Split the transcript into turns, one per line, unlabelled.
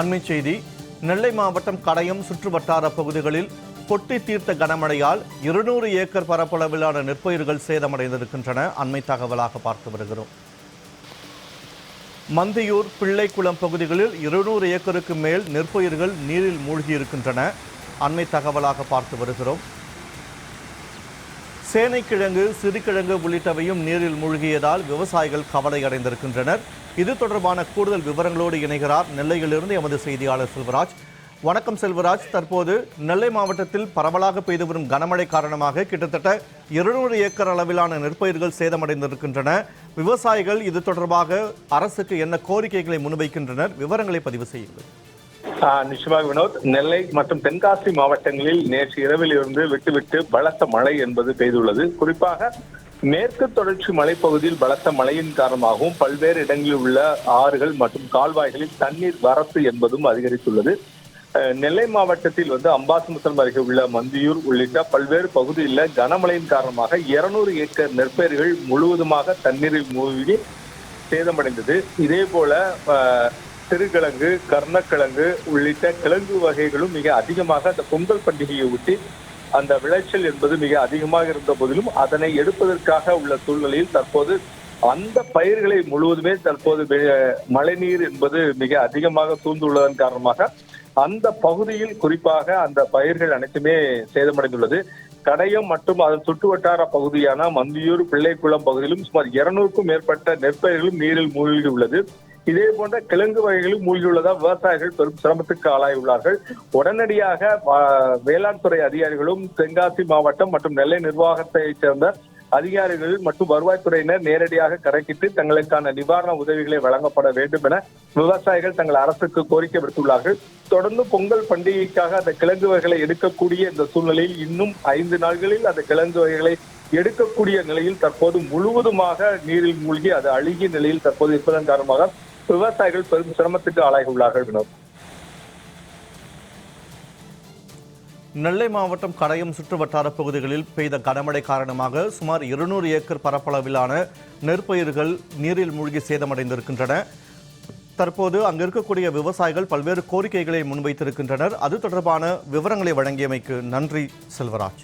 அண்மை செய்தி. நெல்லை மாவட்டம் கடையம் சுற்றுவட்டார பகுதிகளில் கொட்டி தீர்த்த கனமழையால் இருநூறு ஏக்கர் பரப்பளவிலான நெற்பயிர்கள் சேதமடைந்திருக்கின்றன. அண்மை தகவலாக பார்த்து வருகிறோம். மந்தியூர் பிள்ளைக்குளம் பகுதிகளில் இருநூறு ஏக்கருக்கு மேல் நெற்பயிர்கள் நீரில் மூழ்கி இருக்கின்றன அண்மை தகவலாக பார்த்து வருகிறோம். சேனைக்கிழங்கு சிறுகிழங்கு உள்ளிட்டவையும் நீரில் மூழ்கியதால் விவசாயிகள் கவலை அடைந்திருக்கின்றனர். இது தொடர்பான கூடுதல் விவரங்களோடு இணைகிறார் நெல்லையிலிருந்து எமது செய்தியாளர் செல்வராஜ். வணக்கம் செல்வராஜ். தற்போது நெல்லை மாவட்டத்தில் பரவலாக பெய்து வரும் கனமழை காரணமாக கிட்டத்தட்ட இருநூறு ஏக்கர் அளவிலான நெற்பயிர்கள் சேதமடைந்திருக்கின்றன. விவசாயிகள் இது தொடர்பாக அரசுக்கு என்ன கோரிக்கைகளை முன்வைக்கின்றனர்? விவரங்களை பதிவு செய்யுங்கள்.
நிச்சயமாக வினோத் நெல்லை மற்றும் தென்காசி மாவட்டங்களில் நேற்று இரவில் இருந்து விட்டுவிட்டு பலத்த மழை என்பது பெய்துள்ளது. குறிப்பாக மேற்கு தொடர்ச்சி மலைப்பகுதியில் பலத்த மழையின் காரணமாகவும் பல்வேறு இடங்களில் உள்ள ஆறுகள் மற்றும் கால்வாய்களில் தண்ணீர் வரத்து என்பதும் அதிகரித்துள்ளது. நெல்லை மாவட்டத்தில் வந்து அம்பாசமுத்திரம் அருகே உள்ள மந்தியூர் உள்ளிட்ட பல்வேறு பகுதியில் கனமழையின் காரணமாக இருநூறு ஏக்கர் நெற்பயிர்கள் முழுவதுமாக தண்ணீரில் மூழ்கி சேதமடைந்தது. இதே போல சிறுகிழங்கு கர்ணக்கிழங்கு உள்ளிட்ட கிழங்கு வகைகளும் மிக அதிகமாக அந்த பொங்கல் பண்டிகையை ஒட்டி அந்த விளைச்சல் என்பது மிக அதிகமாக இருந்த போதிலும் அதனை எடுப்பதற்காக உள்ள சூழ்நிலையில் தற்போது அந்த பயிர்களை முழுவதுமே தற்போது மழைநீர் என்பது மிக அதிகமாக சூழ்ந்துள்ளதன் காரணமாக அந்த பகுதியில் குறிப்பாக அந்த பயிர்கள் அனைத்துமே சேதமடைந்துள்ளது. கடையம் மற்றும் அதன் சுற்றுவட்டார பகுதியான மந்தியூர் பிள்ளைக்குளம் பகுதியிலும் சுமார் இருநூறுக்கும் மேற்பட்ட நெற்பயிர்களும் நீரில் மூழ்கி உள்ளது இதே போன்ற கிழங்கு வகைகளில் மூழ்கியுள்ளதால் விவசாயிகள் பெரும் சிரமத்துக்கு ஆளாகியுள்ளார்கள். உடனடியாக வேளாண் துறை அதிகாரிகளும் தென்காசி மாவட்டம் மற்றும் நெல்லை நிர்வாகத்தைச் சேர்ந்த அதிகாரிகள் மற்றும் வருவாய்த்துறையினர் நேரடியாக கணக்கிட்டு தங்களுக்கான நிவாரண உதவிகளை வழங்கப்பட வேண்டும் என விவசாயிகள் தங்கள் அரசுக்கு கோரிக்கை விடுத்துள்ளார்கள். தொடர்ந்து பொங்கல் பண்டிகைக்காக அந்த கிழங்கு வகைகளை எடுக்கக்கூடிய இந்த சூழ்நிலையில் இன்னும் ஐந்து நாட்களில் அந்த கிழங்கு வகைகளை எடுக்கக்கூடிய நிலையில் தற்போது முழுவதுமாக நீரில் மூழ்கி அது அழுகிய நிலையில் தற்போது இருப்பதன் காரணமாக விவசாயிகள் பெரும் சிரமத்துக்கு ஆளாகியுள்ளார்கள் வினோத்.
நெல்லை மாவட்டம் கடையம் சுற்றுவட்டார பகுதிகளில் பெய்த கனமழை காரணமாக சுமார் இருநூறு ஏக்கர் பரப்பளவிலான நெற்பயிர்கள் நீரில் மூழ்கி சேதமடைந்திருக்கின்றன. தற்போது அங்கு இருக்கக்கூடிய விவசாயிகள் பல்வேறு கோரிக்கைகளை முன்வைத்திருக்கின்றனர். அது தொடர்பான விவரங்களை வழங்கியமைக்கு நன்றி செல்வராஜ்.